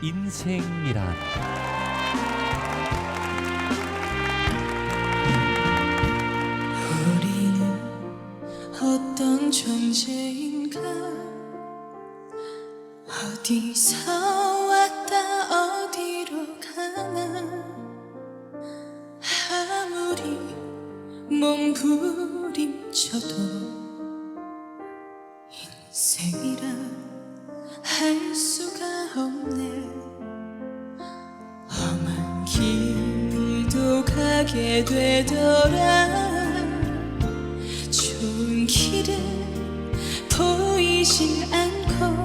인생이란. 우리는 어떤 존재인가? 어디서 왔다 어디로 가나? 아무리 몸부림쳐도 인생이라 할 수가 없네 가게 되더라. 좋은 길은 보이진 않고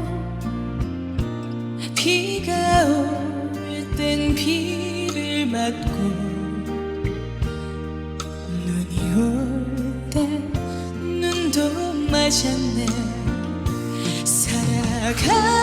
비가 올 땐 비를 맞고 눈이 올때 눈도 맞았네. 살아갈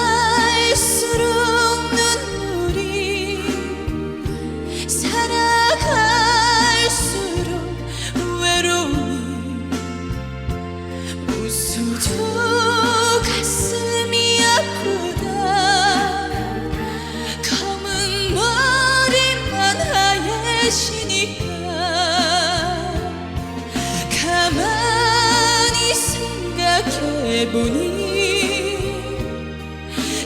생각해보니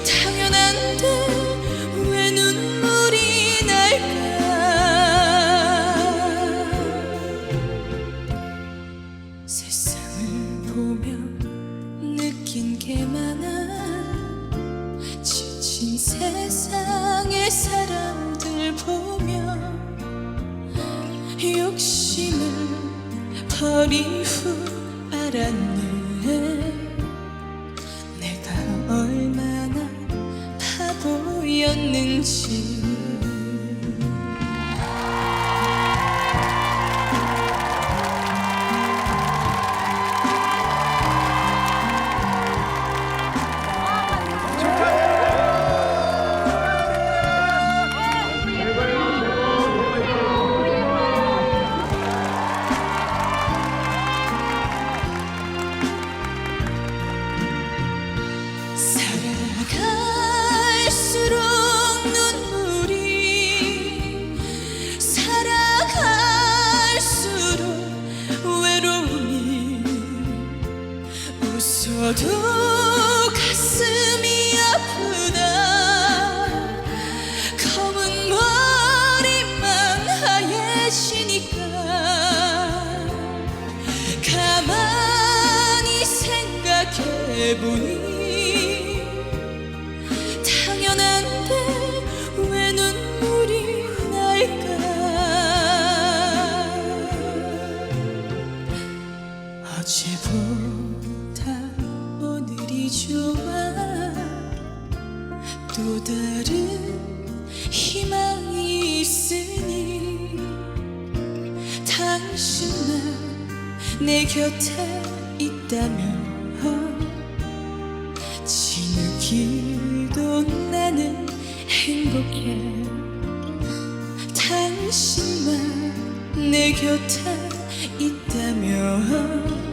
당연한데 왜 눈물이 날까? 세상을 보며 느낀 게 많아 지친 세상의 사람들 보며 욕심을 버린 후 알았네 바보였는지 웃어도 가슴이 아프다. 검은 머리만 하얘지니까 가만히 생각해보니 좋아 또 다른 희망이 있으니 당신만 내 곁에 있다면 지抜길도 나는 행복해. 당신만 내 곁에 있다면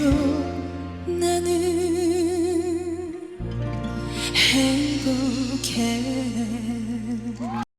too.